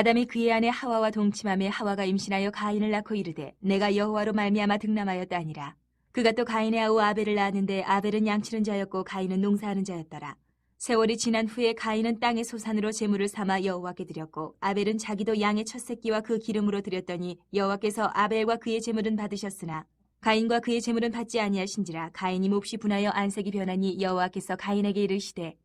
아담이 그의 아내 하와와 동침함에 하와가 임신하여 가인을 낳고 이르되 내가 여호와로 말미암아 등남하였다 아니라. 그가 또 가인의 아우 아벨을 낳았는데 아벨은 양치는 자였고 가인은 농사하는 자였더라. 세월이 지난 후에 가인은 땅의 소산으로 제물을 삼아 여호와께 드렸고 아벨은 자기도 양의 첫 새끼와 그 기름으로 드렸더니 여호와께서 아벨과 그의 제물은 받으셨으나 가인과 그의 제물은 받지 아니하신지라 가인이 몹시 분하여 안색이 변하니 여호와께서 가인에게 이르시되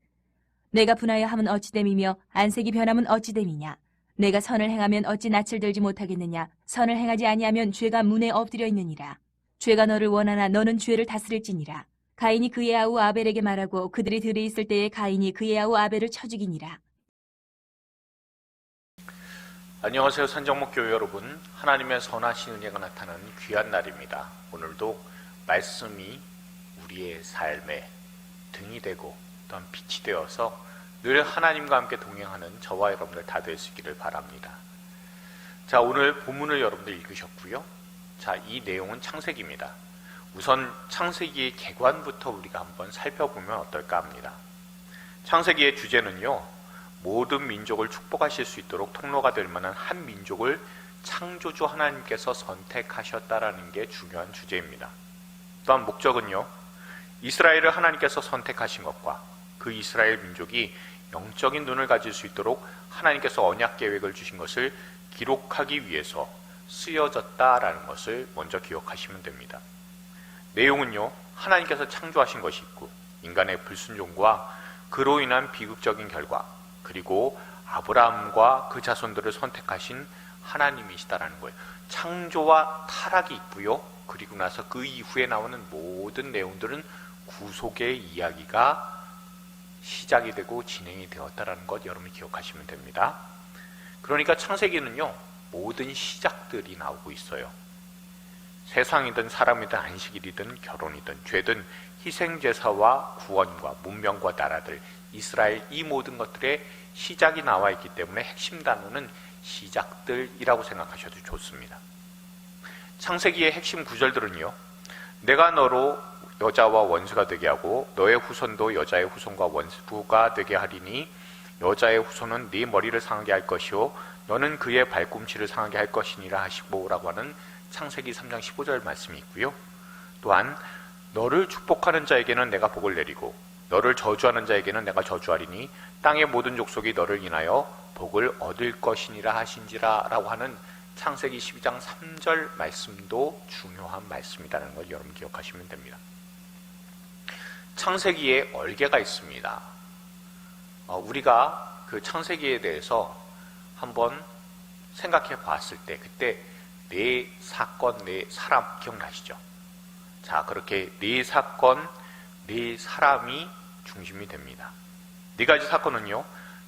내가 분하여 함은 어찌됨이며 안색이 변함은 어찌됨이냐 내가 선을 행하면 어찌 낯을 들지 못하겠느냐? 선을 행하지 아니하면 죄가 문에 엎드려 있느니라. 죄가 너를 원하나 너는 죄를 다스릴지니라. 가인이 그의 아우 아벨에게 말하고 그들이 들에 있을 때에 가인이 그의 아우 아벨을 쳐 죽이니라. 안녕하세요 산정목 교회 여러분. 하나님의 선하신 은혜가 나타나는 귀한 날입니다. 오늘도 말씀이 우리의 삶에 등이 되고 또한 빛이 되어서 늘 하나님과 함께 동행하는 저와 여러분들 다 되시기를 바랍니다 자 오늘 본문을 여러분들 읽으셨고요 자 이 내용은 창세기입니다 우선 창세기의 개관부터 우리가 한번 살펴보면 어떨까 합니다 창세기의 주제는요 모든 민족을 축복하실 수 있도록 통로가 될 만한 한 민족을 창조주 하나님께서 선택하셨다라는 게 중요한 주제입니다. 또한 목적은요. 이스라엘을 하나님께서 선택하신 것과 그 이스라엘 민족이 영적인 눈을 가질 수 있도록 하나님께서 언약 계획을 주신 것을 기록하기 위해서 쓰여졌다라는 것을 먼저 기억하시면 됩니다. 내용은요. 하나님께서 창조하신 것이 있고 인간의 불순종과 그로 인한 비극적인 결과 그리고 아브라함과 그 자손들을 선택하신 하나님이시다라는 거예요. 창조와 타락이 있고요. 그리고 나서 그 이후에 나오는 모든 내용들은 구속의 이야기가 시작이 되고 진행이 되었다라는 것 여러분이 기억하시면 됩니다. 그러니까 창세기는요. 모든 시작들이 나오고 있어요. 세상이든 사람이든 안식일이든 결혼이든 죄든 희생제사와 구원과 문명과 나라들 이스라엘 이 모든 것들의 시작이 나와 있기 때문에 핵심 단어는 시작들이라고 생각하셔도 좋습니다. 창세기의 핵심 구절들은요. 내가 너로 여자와 원수가 되게 하고 너의 후손도 여자의 후손과 원수가 되게 하리니 여자의 후손은 네 머리를 상하게 할 것이요 너는 그의 발꿈치를 상하게 할 것이니라 하시고라고 하는 창세기 3장 15절 말씀이 있고요. 또한 너를 축복하는 자에게는 내가 복을 내리고 너를 저주하는 자에게는 내가 저주하리니 땅의 모든 족속이 너를 인하여 복을 얻을 것이니라 하신지라라고 하는 창세기 12장 3절 말씀도 중요한 말씀이라는 걸 여러분 기억하시면 됩니다. 창세기에 얼개가 있습니다. 어, 우리가 그 창세기에 대해서 한번 생각해 봤을 때 그때 네 사건, 네 사람 기억나시죠? 자, 그렇게 네 사건, 네 사람이 중심이 됩니다. 네 가지 사건은요.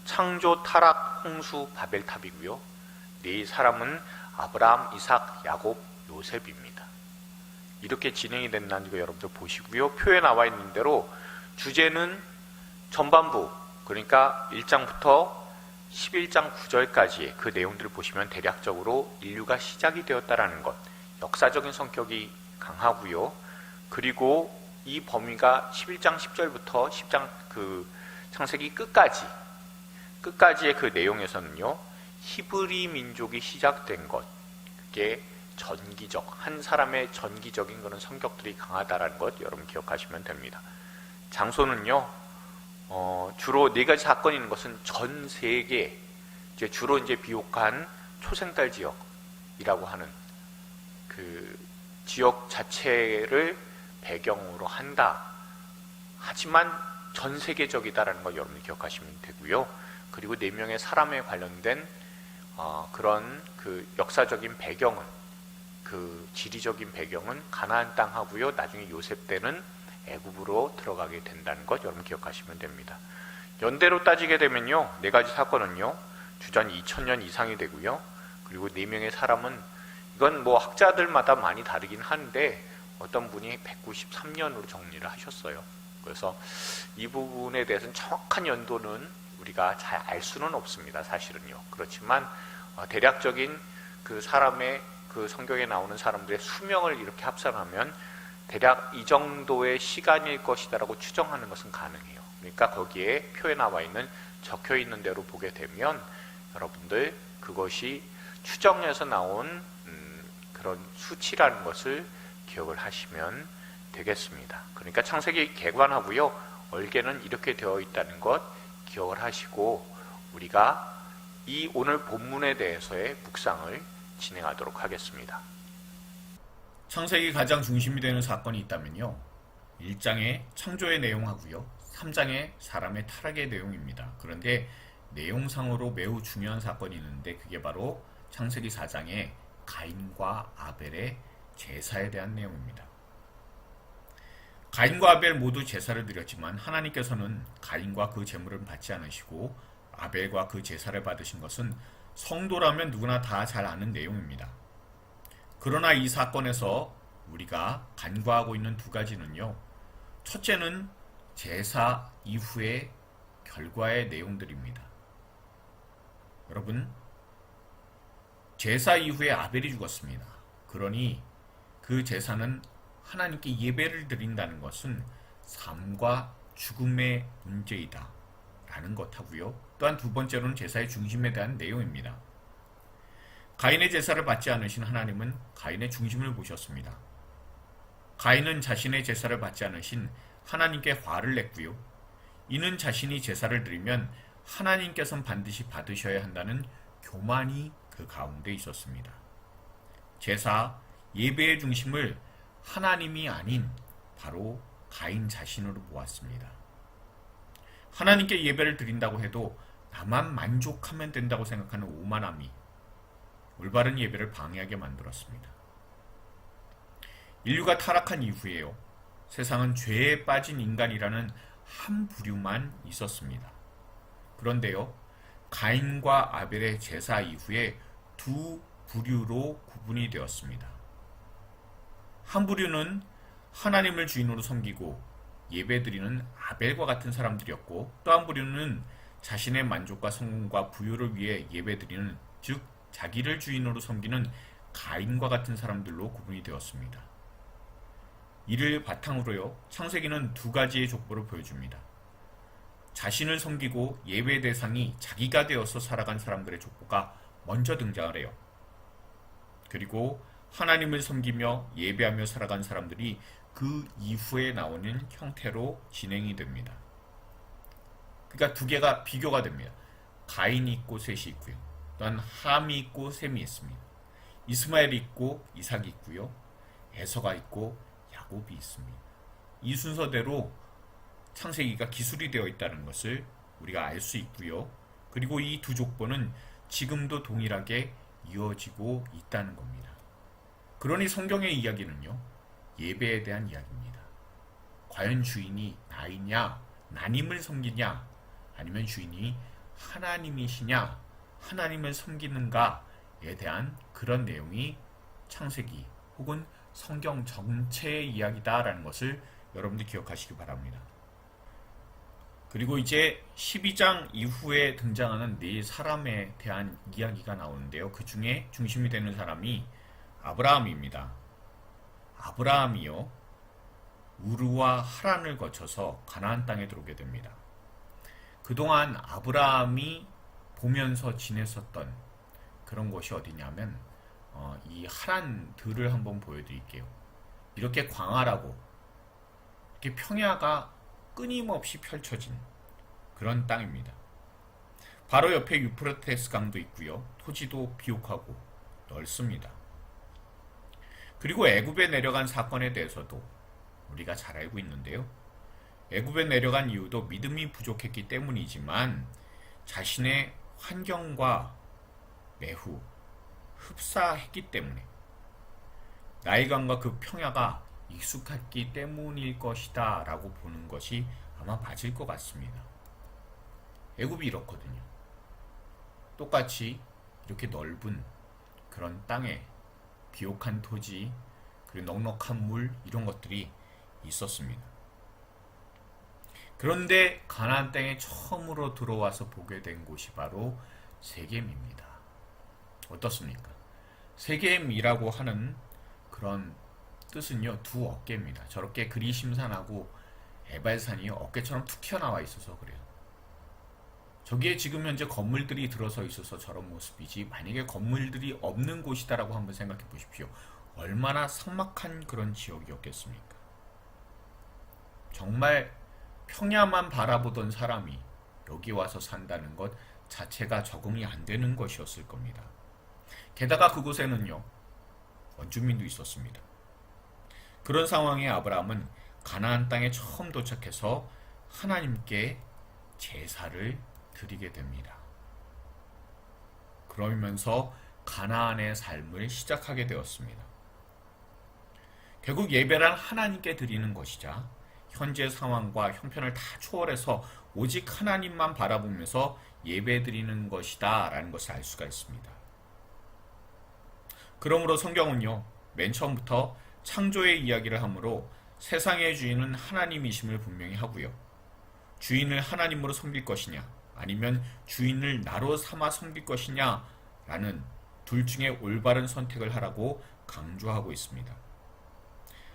창조, 타락, 홍수, 바벨탑이고요. 네 사람은 아브라함, 이삭, 야곱, 요셉입니다. 이렇게 진행이 된다는 거 여러분들 보시고요. 표에 나와 있는 대로 주제는 전반부 그러니까 1장부터 11장 9절까지의 그 내용들을 보시면 대략적으로 인류가 시작이 되었다라는 것, 역사적인 성격이 강하고요. 그리고 이 범위가 11장 10절부터 10장 그 창세기 끝까지 끝까지의 그 내용에서는요. 히브리 민족이 시작된 것 그게 전기적 한 사람의 전기적인 그런 성격들이 강하다라는 것 여러분 기억하시면 됩니다. 장소는요. 어, 주로 네 가지 사건이 있는 것은 전 세계 이제 주로 이제 비옥한 초생달 지역이라고 하는 그 지역 자체를 배경으로 한다. 하지만 전 세계적이다라는 걸 여러분이 기억하시면 되고요. 그리고 네 명의 사람에 관련된 어, 그런 그 역사적인 배경은 그 지리적인 배경은 가나안 땅 하고요. 나중에 요셉 때는 애굽으로 들어가게 된다는 것 여러분 기억하시면 됩니다. 연대로 따지게 되면요. 네 가지 사건은요. 주전 2000년 이상이 되고요. 그리고 네 명의 사람은 이건 뭐 학자들마다 많이 다르긴 한데 어떤 분이 193년으로 정리를 하셨어요. 그래서 이 부분에 대해서는 정확한 연도는 우리가 잘 알 수는 없습니다. 사실은요. 그렇지만 어, 대략적인 그 사람의 그 성경에 나오는 사람들의 수명을 이렇게 합산하면 대략 이 정도의 시간일 것이다라고 추정하는 것은 가능해요. 그러니까 거기에 표에 나와 있는 적혀 있는 대로 보게 되면 여러분들 그것이 추정해서 나온 음, 그런 수치라는 것을 기억을 하시면 되겠습니다. 그러니까 창세기 개관하고요. 얼개는 이렇게 되어 있다는 것 기억을 하시고 우리가 이 오늘 본문에 대해서의 묵상을 진행하도록 하겠습니다. 창세기 가장 중심이 되는 사건이 있다면요. 1장의 창조의 내용하고요. 3장의 사람의 타락의 내용입니다. 그런데 내용상으로 매우 중요한 사건이 있는데 그게 바로 창세기 4장의 가인과 아벨의 제사에 대한 내용입니다. 가인과 아벨 모두 제사를 드렸지만 하나님께서는 가인과 그 제물을 받지 않으시고 아벨과 그 제사를 받으신 것은 성도라면 누구나 다 잘 아는 내용입니다. 그러나 이 사건에서 우리가 간과하고 있는 두 가지는요. 첫째는 제사 이후의 결과의 내용들입니다. 여러분, 제사 이후에 아벨이 죽었습니다. 그러니 그 제사는 하나님께 예배를 드린다는 것은 삶과 죽음의 문제이다. 라는 것 하고요. 또한 두 번째로는 제사의 중심에 대한 내용입니다. 가인의 제사를 받지 않으신 하나님은 가인의 중심을 보셨습니다. 가인은 자신의 제사를 받지 않으신 하나님께 화를 냈고요. 이는 자신이 제사를 드리면 하나님께서는 반드시 받으셔야 한다는 교만이 그 가운데 있었습니다. 제사, 예배의 중심을 하나님이 아닌 바로 가인 자신으로 모았습니다. 하나님께 예배를 드린다고 해도 나만 만족하면 된다고 생각하는 오만함이 올바른 예배를 방해하게 만들었습니다. 인류가 타락한 이후에요. 세상은 죄에 빠진 인간이라는 한 부류만 있었습니다. 그런데요. 가인과 아벨의 제사 이후에 두 부류로 구분이 되었습니다. 한 부류는 하나님을 주인으로 섬기고 예배드리는 아벨과 같은 사람들이었고 또한 부류는 자신의 만족과 성공과 부유를 위해 예배드리는 즉 자기를 주인으로 섬기는 가인과 같은 사람들로 구분이 되었습니다. 이를 바탕으로요 창세기는 두 가지의 족보를 보여줍니다. 자신을 섬기고 예배 대상이 자기가 되어서 살아간 사람들의 족보가 먼저 등장을 해요. 그리고 하나님을 섬기며 예배하며 살아간 사람들이 그 이후에 나오는 형태로 진행이 됩니다. 그러니까 두 개가 비교가 됩니다. 가인이 있고 셋이 있고요. 또한 함이 있고 셈이 있습니다. 이스마엘이 있고 이삭이 있고요. 에서가 있고 야곱이 있습니다. 이 순서대로 창세기가 기술이 되어 있다는 것을 우리가 알 수 있고요. 그리고 이 두 족보는 지금도 동일하게 이어지고 있다는 겁니다. 그러니 성경의 이야기는요, 예배에 대한 이야기입니다. 과연 주인이 나이냐, 나님을 섬기냐, 아니면 주인이 하나님이시냐, 하나님을 섬기는가에 대한 그런 내용이 창세기 혹은 성경 전체의 이야기다라는 것을 여러분들 기억하시기 바랍니다. 그리고 이제 12장 이후에 등장하는 네 사람에 대한 이야기가 나오는데요. 그 중에 중심이 되는 사람이 아브라함입니다. 아브라함이요. 우르와 하란을 거쳐서 가나안 땅에 들어오게 됩니다. 그동안 아브라함이 보면서 지냈었던 그런 곳이 어디냐면 어, 이 하란 들을 한번 보여드릴게요. 이렇게 광활하고 이렇게 평야가 끊임없이 펼쳐진 그런 땅입니다. 바로 옆에 유프라테스 강도 있고요. 토지도 비옥하고 넓습니다. 그리고 애굽에 내려간 사건에 대해서도 우리가 잘 알고 있는데요. 애굽에 내려간 이유도 믿음이 부족했기 때문이지만 자신의 환경과 매우 흡사했기 때문에 나일강과 그 평야가 익숙했기 때문일 것이다 라고 보는 것이 아마 맞을 것 같습니다. 애굽이 이렇거든요. 똑같이 이렇게 넓은 그런 땅에 비옥한 토지 그리고 넉넉한 물 이런 것들이 있었습니다. 그런데 가나안 땅에 처음으로 들어와서 보게 된 곳이 바로 세겜입니다. 어떻습니까? 세겜이라고 하는 그런 뜻은요 두 어깨입니다. 저렇게 그리 심산하고 에발산이 어깨처럼 툭 튀어나와 있어서 그래요. 저기에 지금 현재 건물들이 들어서 있어서 저런 모습이지 만약에 건물들이 없는 곳이다라고 한번 생각해 보십시오. 얼마나 삭막한 그런 지역이었겠습니까? 정말 평야만 바라보던 사람이 여기 와서 산다는 것 자체가 적응이 안 되는 것이었을 겁니다. 게다가 그곳에는요, 원주민도 있었습니다. 그런 상황에 아브라함은 가나안 땅에 처음 도착해서 하나님께 제사를 드리게 됩니다. 그러면서 가나안의 삶을 시작하게 되었습니다. 결국 예배란 하나님께 드리는 것이자 현재 상황과 형편을 다 초월해서 오직 하나님만 바라보면서 예배 드리는 것이다 라는 것을 알 수가 있습니다. 그러므로 성경은요, 맨 처음부터 창조의 이야기를 하므로 세상의 주인은 하나님이심을 분명히 하고요. 주인을 하나님으로 섬길 것이냐, 아니면 주인을 나로 삼아 섬길 것이냐, 라는 둘 중에 올바른 선택을 하라고 강조하고 있습니다.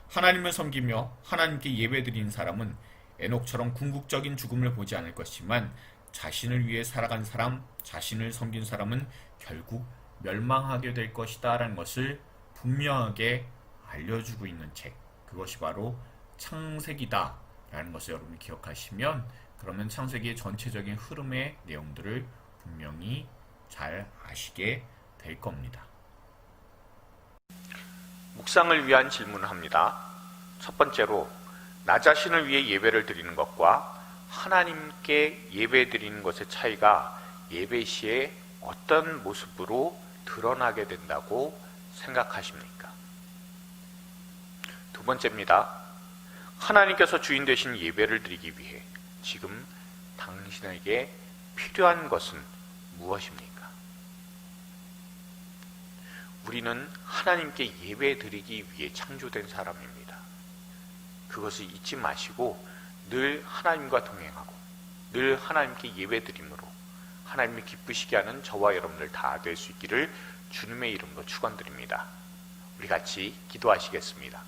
하나님을 섬기며 하나님께 예배드리는 사람은 에녹처럼 궁극적인 죽음을 보지 않을 것이지만 자신을 위해 살아간 사람, 자신을 섬긴 사람은 결국 멸망하게 될 것이다 라는 것을 분명하게 알려주고 있는 책. 그것이 바로 창세기다 라는 것을 여러분이 기억하시면 그러면 창세기의 전체적인 흐름의 내용들을 분명히 잘 아시게 될 겁니다. 묵상을 위한 질문을 합니다. 첫 번째로 나 자신을 위해 예배를 드리는 것과 하나님께 예배 드리는 것의 차이가 예배 시에 어떤 모습으로 드러나게 된다고 생각하십니까? 두 번째입니다. 하나님께서 주인 되신 예배를 드리기 위해 지금 당신에게 필요한 것은 무엇입니까? 우리는 하나님께 예배 드리기 위해 창조된 사람입니다. 그것을 잊지 마시고 늘 하나님과 동행하고 늘 하나님께 예배 드림으로 하나님이 기쁘시게 하는 저와 여러분들 다 될 수 있기를 주님의 이름으로 축원드립니다. 우리 같이 기도하시겠습니다.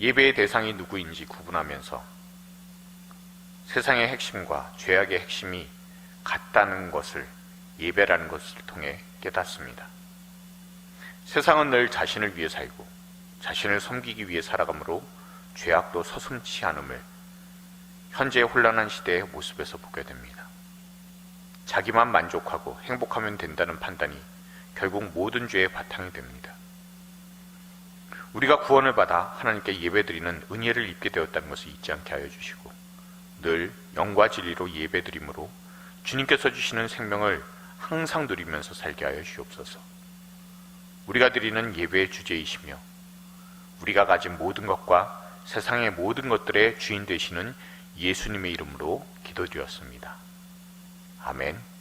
예배의 대상이 누구인지 구분하면서 세상의 핵심과 죄악의 핵심이 같다는 것을 예배라는 것을 통해 깨닫습니다. 세상은 늘 자신을 위해 살고 자신을 섬기기 위해 살아가므로 죄악도 서슴치 않음을 현재의 혼란한 시대의 모습에서 보게 됩니다. 자기만 만족하고 행복하면 된다는 판단이 결국 모든 죄의 바탕이 됩니다. 우리가 구원을 받아 하나님께 예배드리는 은혜를 입게 되었다는 것을 잊지 않게 하여 주시고 늘 영과 진리로 예배드림으로 주님께서 주시는 생명을 항상 누리면서 살게 하여 주옵소서. 우리가 드리는 예배의 주제이시며 우리가 가진 모든 것과 세상의 모든 것들의 주인 되시는 예수님의 이름으로 기도드렸습니다. 아멘.